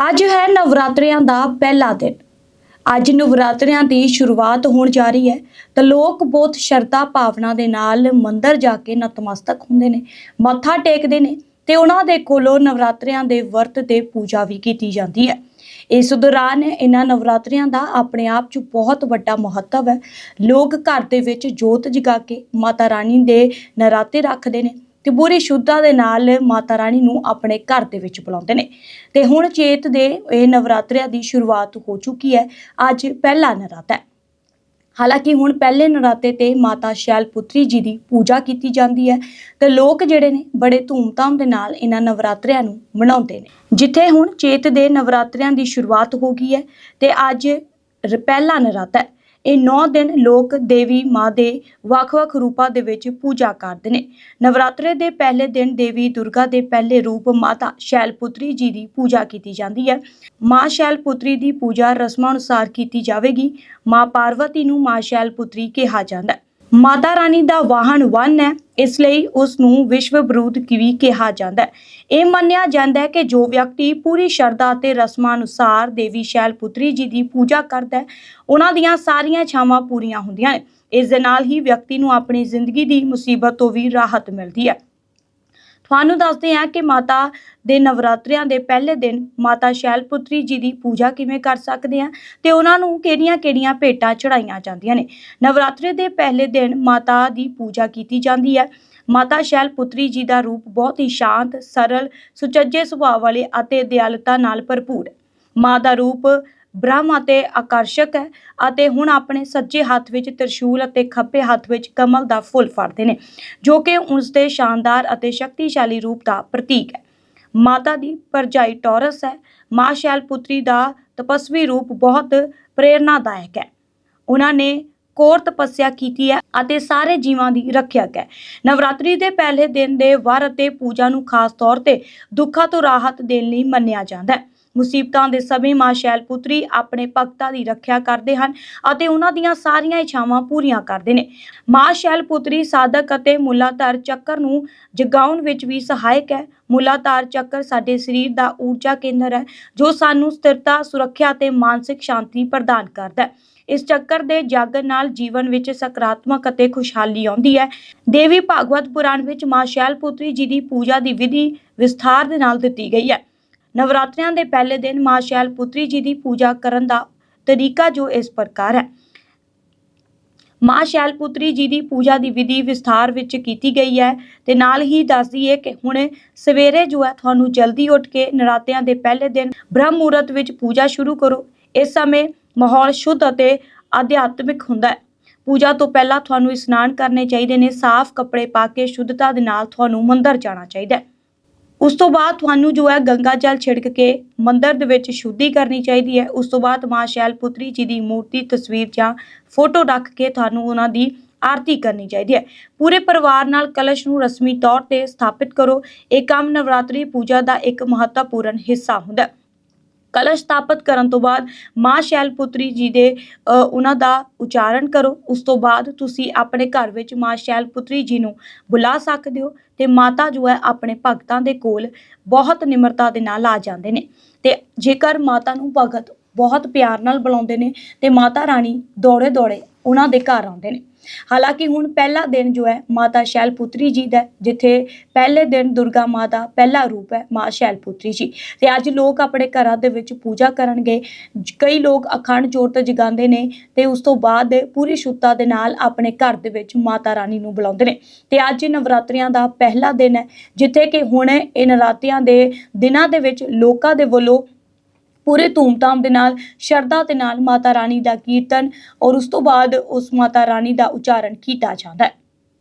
ਅੱਜ ਹੈ ਨਵਰਾਤਰਿਆਂ ਦਾ ਪਹਿਲਾ ਦਿਨ। ਅੱਜ ਨਵਰਾਤਰਿਆਂ ਦੀ ਸ਼ੁਰੂਆਤ ਹੋਣ ਜਾ ਰਹੀ ਹੈ ਤਾਂ ਲੋਕ ਬਹੁਤ ਸ਼ਰਧਾ ਭਾਵਨਾ ਦੇ ਨਾਲ ਮੰਦਰ ਜਾ ਕੇ ਨਤਮਸਤਕ ਹੁੰਦੇ ਨੇ, ਮੱਥਾ ਟੇਕਦੇ ਨੇ ਤੇ ਉਹਨਾਂ ਦੇ ਕੋਲੋਂ ਨਵਰਾਤਰਿਆਂ ਦੇ ਵਰਤ ਤੇ ਪੂਜਾ ਵੀ ਕੀਤੀ ਜਾਂਦੀ ਹੈ। ਇਸ ਦੌਰਾਨ ਇਹਨਾਂ ਨਵਰਾਤਰਿਆਂ ਦਾ ਆਪਣੇ ਆਪ 'ਚ ਬਹੁਤ ਵੱਡਾ ਮਹੱਤਵ ਹੈ। ਲੋਕ ਘਰ ਦੇ ਵਿੱਚ ਜੋਤ ਜਗਾ ਕੇ ਮਾਤਾ ਰਾਣੀ ਦੇ ਨਰਾਤੇ ਰੱਖਦੇ ਨੇ। ਤੇ ਪੂਰੀ ਸ਼ੁੱਧਤਾ ਦੇ ਨਾਲ ਮਾਤਾ ਰਾਣੀ ਨੂੰ ਆਪਣੇ ਘਰ ਦੇ ਵਿੱਚ ਬੁਲਾਉਂਦੇ ਨੇ। ਤੇ ਹੁਣ ਚੇਤ ਦੇ ਇਹ ਨਵਰਾਤਰਿਆਂ ਦੀ ਸ਼ੁਰੂਆਤ ਹੋ ਚੁੱਕੀ ਹੈ। ਅੱਜ ਪਹਿਲਾ ਨਰਾਤਾ ਹੈ। ਹਾਲਾਂਕਿ ਹੁਣ ਪਹਿਲੇ ਨਰਾਤੇ ਤੇ ਮਾਤਾ ਸ਼ੈਲ ਪੁੱਤਰੀ ਜੀ ਦੀ ਪੂਜਾ ਕੀਤੀ ਜਾਂਦੀ ਹੈ ਤੇ ਲੋਕ ਜਿਹੜੇ ਨੇ ਬੜੇ ਧੂਮਧਾਮ ਦੇ ਨਾਲ ਇਹਨਾਂ ਨਵਰਾਤਰਿਆਂ ਨੂੰ ਮਨਾਉਂਦੇ ਨੇ। ਜਿੱਥੇ ਹੁਣ ਚੇਤ ਦੇ ਨਵਰਾਤਰਿਆਂ ਦੀ ਸ਼ੁਰੂਆਤ ਹੋ ਗਈ ਹੈ ਤੇ ਅੱਜ ਪਹਿਲਾ ਨਰਾਤਾ ਹੈ। ਇਹ 9 ਦਿਨ ਲੋਕ ਦੇਵੀ ਮਾਂ ਦੇ ਵੱਖ-ਵੱਖ ਰੂਪਾਂ ਦੇ ਵਿੱਚ ਪੂਜਾ ਕਰਦੇ ਨੇ। ਨਵਰਾਤਰੇ ਦੇ ਪਹਿਲੇ ਦਿਨ ਦੇਵੀ ਦੁਰਗਾ ਦੇ ਪਹਿਲੇ ਰੂਪ ਮਾਤਾ ਸ਼ੈਲਪੁਤਰੀ ਜੀ ਦੀ ਪੂਜਾ ਕੀਤੀ ਜਾਂਦੀ ਹੈ। ਮਾਂ ਸ਼ੈਲਪੁਤਰੀ ਦੀ ਪੂਜਾ ਰਸਮਾਂ ਅਨੁਸਾਰ ਕੀਤੀ ਜਾਵੇਗੀ। ਮਾਂ ਪਾਰਵਤੀ ਨੂੰ ਮਾਂ ਸ਼ੈਲਪੁਤਰੀ ਕਿਹਾ ਜਾਂਦਾ ਹੈ। ਮਾਤਾ ਰਾਣੀ ਦਾ ਵਾਹਨ ਵਨ ਹੈ, ਇਸ ਲਈ ਉਸ ਨੂੰ ਵਿਸ਼ਵ ਬਰੂਦ ਵੀ ਕਿਹਾ ਜਾਂਦਾ ਹੈ। ਇਹ ਮੰਨਿਆ ਜਾਂਦਾ ਹੈ ਕਿ ਜੋ ਵਿਅਕਤੀ ਪੂਰੀ ਸ਼ਰਧਾ ਅਤੇ ਰਸਮਾਂ ਅਨੁਸਾਰ ਦੇਵੀ ਸ਼ੈਲ ਪੁੱਤਰੀ ਜੀ ਦੀ ਪੂਜਾ ਕਰਦਾ ਹੈ, ਉਹਨਾਂ ਦੀਆਂ ਸਾਰੀਆਂ ਇੱਛਾਵਾਂ ਪੂਰੀਆਂ ਹੁੰਦੀਆਂ ਨੇ। ਇਸ ਦੇ ਨਾਲ ਹੀ ਵਿਅਕਤੀ ਨੂੰ ਆਪਣੀ ਜ਼ਿੰਦਗੀ ਦੀ ਮੁਸੀਬਤ ਤੋਂ ਵੀ ਰਾਹਤ ਮਿਲਦੀ ਹੈ। ਤੁਹਾਨੂੰ ਦੱਸਦੇ ਹਾਂ ਕਿ ਮਾਤਾ ਦੇ ਨਵਰਾਤਰਿਆਂ ਦੇ ਪਹਿਲੇ ਦਿਨ ਮਾਤਾ ਸ਼ੈਲਪੁਤਰੀ ਜੀ ਦੀ ਪੂਜਾ ਕਿਵੇਂ ਕਰ ਸਕਦੇ ਹਾਂ ਤੇ ਉਹਨਾਂ ਨੂੰ ਕਿਹੜੀਆਂ-ਕਿਹੜੀਆਂ ਭੇਟਾਂ ਚੜਾਈਆਂ ਜਾਂਦੀਆਂ ਨੇ। ਨਵਰਾਤਰੇ ਦੇ ਪਹਿਲੇ ਦਿਨ ਮਾਤਾ ਦੀ ਪੂਜਾ ਕੀਤੀ ਜਾਂਦੀ ਹੈ। ਮਾਤਾ ਸ਼ੈਲ ਪੁੱਤਰੀ ਜੀ ਦਾ ਰੂਪ ਬਹੁਤ ਹੀ ਸ਼ਾਂਤ, ਸਰਲ, ਸੁਚੱਜੇ ਸੁਭਾਅ ਵਾਲੇ ਅਤੇ ਦਿਆਲਤਾ ਨਾਲ ਭਰਪੂਰ ਹੈ। ਮਾਂ ਦਾ ਰੂਪ ਬ੍ਰਹਮ ਅਤੇ ਆਕਰਸ਼ਕ ਹੈ ਅਤੇ ਹੁਣ ਆਪਣੇ ਸੱਜੇ ਹੱਥ ਵਿੱਚ ਤ੍ਰਿਸ਼ੂਲ ਅਤੇ ਖੱਬੇ ਹੱਥ ਵਿੱਚ ਕਮਲ ਦਾ ਫੁੱਲ ਫੜਦੇ ਨੇ, ਜੋ ਕਿ ਉਸ ਦੇ ਸ਼ਾਨਦਾਰ ਅਤੇ ਸ਼ਕਤੀਸ਼ਾਲੀ ਰੂਪ ਦਾ ਪ੍ਰਤੀਕ ਹੈ। ਮਾਤਾ ਦੀ ਪਰਜਾਈ ਟੌਰਸ ਹੈ। ਮਾਂ ਸ਼ੈਲ ਪੁੱਤਰੀ ਦਾ ਤਪਸਵੀ ਰੂਪ ਬਹੁਤ ਪ੍ਰੇਰਨਾਦਾਇਕ ਹੈ। ਉਹਨਾਂ ਨੇ ਕੋਰ ਤਪੱਸਿਆ ਕੀਤੀ ਹੈ ਅਤੇ ਸਾਰੇ ਜੀਵਾਂ ਦੀ ਰੱਖਿਆ ਹੈ। ਨਵਰਾਤਰੀ ਦੇ ਪਹਿਲੇ ਦਿਨ ਦੇ ਵਰ ਅਤੇ ਪੂਜਾ ਨੂੰ ਖਾਸ ਤੌਰ ਤੇ ਦੁੱਖਾਂ ਤੋਂ ਰਾਹਤ ਦੇਣ ਲਈ ਮੰਨਿਆ ਜਾਂਦਾ ਹੈ। ਮੁਸੀਬਤਾਂ ਦੇ ਸਮੇਂ ਮਾਂ ਸ਼ੈਲਪੁੱਤਰੀ ਆਪਣੇ ਭਗਤਾਂ ਦੀ ਰੱਖਿਆ ਕਰਦੇ ਹਨ ਅਤੇ ਉਹਨਾਂ ਦੀਆਂ ਸਾਰੀਆਂ ਇੱਛਾਵਾਂ ਪੂਰੀਆਂ ਕਰਦੇ ਨੇ। ਮਾਂ ਸ਼ੈਲਪੁੱਤਰੀ ਸਾਧਕ ਅਤੇ ਮੁੱਲਾਧਾਰ ਚੱਕਰ ਨੂੰ ਜਗਾਉਣ ਵਿੱਚ ਵੀ ਸਹਾਇਕ ਹੈ। ਮੁਲਾਧਾਰ ਚੱਕਰ ਸਾਡੇ ਸਰੀਰ ਦਾ ਊਰਜਾ ਕੇਂਦਰ ਹੈ, ਜੋ ਸਾਨੂੰ ਸਥਿਰਤਾ, ਸੁਰੱਖਿਆ ਅਤੇ ਮਾਨਸਿਕ ਸ਼ਾਂਤੀ ਪ੍ਰਦਾਨ ਕਰਦਾ ਹੈ। ਇਸ ਚੱਕਰ ਦੇ ਜਾਗਣ ਨਾਲ ਜੀਵਨ ਵਿੱਚ ਸਕਾਰਾਤਮਕ ਅਤੇ ਖੁਸ਼ਹਾਲੀ ਆਉਂਦੀ ਹੈ। ਦੇਵੀ ਭਾਗਵਤ ਪੁਰਾਣ ਵਿੱਚ ਮਾਂ ਸ਼ੈਲਪੁੱਤਰੀ ਜੀ ਦੀ ਪੂਜਾ ਦੀ ਵਿਧੀ ਵਿਸਥਾਰ ਦੇ ਨਾਲ ਦਿੱਤੀ ਗਈ ਹੈ। ਨਵਰਾਤਰਿਆਂ ਦੇ ਪਹਿਲੇ ਦਿਨ ਮਾਂ ਸ਼ੈਲਪੁਤਰੀ ਜੀ ਦੀ ਪੂਜਾ ਕਰਨ ਦਾ ਤਰੀਕਾ ਜੋ ਇਸ ਪ੍ਰਕਾਰ ਹੈ। ਮਾਂ ਸ਼ੈਲਪੁਤਰੀ ਜੀ ਦੀ ਪੂਜਾ ਦੀ ਵਿਧੀ ਵਿਸਥਾਰ ਵਿੱਚ ਕੀਤੀ ਗਈ ਹੈ ਤੇ ਨਾਲ ਹੀ ਦੱਸਦੀ ਹੈ ਕਿ ਹੁਣ ਸਵੇਰੇ ਜੋ ਹੈ ਤੁਹਾਨੂੰ ਜਲਦੀ ਉੱਠ ਕੇ ਨਰਾਤਿਆਂ ਦੇ ਪਹਿਲੇ ਦਿਨ ਬ੍ਰਹਮ ਮੁਹੂਰਤ ਵਿੱਚ ਪੂਜਾ ਸ਼ੁਰੂ ਕਰੋ। ਇਸ ਸਮੇਂ ਮਾਹੌਲ ਸ਼ੁੱਧ ਅਤੇ ਅਧਿਆਤਮਿਕ ਹੁੰਦਾ ਹੈ। ਪੂਜਾ ਤੋਂ ਪਹਿਲਾਂ ਤੁਹਾਨੂੰ ਇਸ਼ਨਾਨ ਕਰਨੇ ਚਾਹੀਦੇ ਨੇ, ਸਾਫ਼ ਕੱਪੜੇ ਪਾ ਕੇ, ਸ਼ੁੱਧਤਾ ਦੇ ਨਾਲ ਤੁਹਾਨੂੰ ਮੰਦਰ ਜਾਣਾ ਚਾਹੀਦਾ ਹੈ। ਉਸ ਤੋਂ ਬਾਅਦ ਤੁਹਾਨੂੰ ਜੋ ਹੈ ਗੰਗਾ ਜਲ ਛਿੜਕ ਕੇ ਮੰਦਰ ਦੇ ਵਿੱਚ ਸ਼ੁੱਧੀ ਕਰਨੀ ਚਾਹੀਦੀ ਹੈ। ਉਸ ਤੋਂ ਬਾਅਦ ਮਾਂ ਸ਼ੈਲ ਪੁੱਤਰੀ ਜੀ ਦੀ ਮੂਰਤੀ, ਤਸਵੀਰ ਜਾਂ ਫੋਟੋ ਰੱਖ ਕੇ ਤੁਹਾਨੂੰ ਉਹਨਾਂ ਦੀ ਆਰਤੀ ਕਰਨੀ ਚਾਹੀਦੀ ਹੈ। ਪੂਰੇ ਪਰਿਵਾਰ ਨਾਲ ਕਲਸ਼ ਨੂੰ ਰਸਮੀ ਤੌਰ ਤੇ ਸਥਾਪਿਤ ਕਰੋ। ਇਹ ਕੰਮ ਨਵਰਾਤਰੀ ਪੂਜਾ ਦਾ ਇੱਕ ਮਹੱਤਵਪੂਰਨ ਹਿੱਸਾ ਹੁੰਦਾ ਹੈ। ਕਲਸ਼ ਸਥਾਪਿਤ ਕਰਨ ਤੋਂ ਬਾਅਦ ਮਾਂ ਸ਼ੈਲਪੁਤਰੀ ਜੀ ਦੇ ਉਹਨਾਂ ਦਾ ਉਚਾਰਨ ਕਰੋ। ਉਸ ਤੋਂ ਬਾਅਦ ਤੁਸੀਂ ਆਪਣੇ ਘਰ ਵਿੱਚ ਮਾਂ ਸ਼ੈਲਪੁਤਰੀ ਜੀ ਨੂੰ ਬੁਲਾ ਸਕਦੇ ਹੋ ਤੇ ਮਾਤਾ ਜੋ ਹੈ ਆਪਣੇ ਭਗਤਾਂ ਦੇ ਕੋਲ ਬਹੁਤ ਨਿਮਰਤਾ ਦੇ ਨਾਲ ਆ ਜਾਂਦੇ ਨੇ। ਤੇ ਜੇਕਰ ਮਾਤਾ ਨੂੰ ਭਗਤ ਬਹੁਤ ਪਿਆਰ ਨਾਲ ਬੁਲਾਉਂਦੇ ਨੇ ਤੇ ਮਾਤਾ ਰਾਣੀ ਦੌੜੇ ਦੌੜੇ ਉਹਨਾਂ ਦੇ ਘਰ ਆਉਂਦੇ ਨੇ। ਹਾਲਾਂਕਿ ਹੁਣ ਪਹਿਲਾ ਦਿਨ ਜੋ ਹੈ, ਮਾਤਾ ਸ਼ੈਲਪੁਤਰੀ ਜੀ ਦਾ, ਜਿੱਥੇ ਪਹਿਲੇ ਦਿਨ ਦੁਰਗਾ ਮਾਂ ਦਾ ਪਹਿਲਾ ਰੂਪ ਹੈ, ਮਾਂ ਸ਼ੈਲਪੁਤਰੀ ਜੀ। ਤੇ ਅੱਜ ਲੋਕ ਆਪਣੇ ਘਰਾਂ ਦੇ ਵਿੱਚ ਪੂਜਾ ਕਰਨਗੇ। ਕਈ ਲੋਕ ਅਖੰਡ ਜੋਤ ਜਗਾਉਂਦੇ ਨੇ ਤੇ ਉਸ ਤੋਂ ਬਾਅਦ ਪੂਰੀ ਸ਼ੁੱਧਤਾ ਦੇ ਨਾਲ ਆਪਣੇ ਘਰ ਦੇ ਵਿੱਚ ਮਾਤਾ ਰਾਣੀ ਨੂੰ ਬੁਲਾਉਂਦੇ ਨੇ। ਤੇ ਅੱਜ ਨਵਰਾਤਰੀਆਂ ਦਾ ਪਹਿਲਾ ਦਿਨ ਹੈ, ਜਿੱਥੇ ਕਿ ਹੁਣ ਇਹ ਨਰਾਤਿਆਂ ਦੇ ਦਿਨਾਂ ਦੇ ਵਿੱਚ ਲੋਕਾਂ ਦੇ ਵੱਲੋਂ ਪੂਰੇ ਧੂਮਧਾਮ ਦੇ ਨਾਲ, ਸ਼ਰਧਾ ਦੇ ਨਾਲ ਮਾਤਾ ਰਾਣੀ ਦਾ ਕੀਰਤਨ ਔਰ ਉਸ ਤੋਂ ਬਾਅਦ ਉਸ ਮਾਤਾ ਰਾਣੀ ਦਾ ਉਚਾਰਨ ਕੀਤਾ ਜਾਂਦਾ ਹੈ।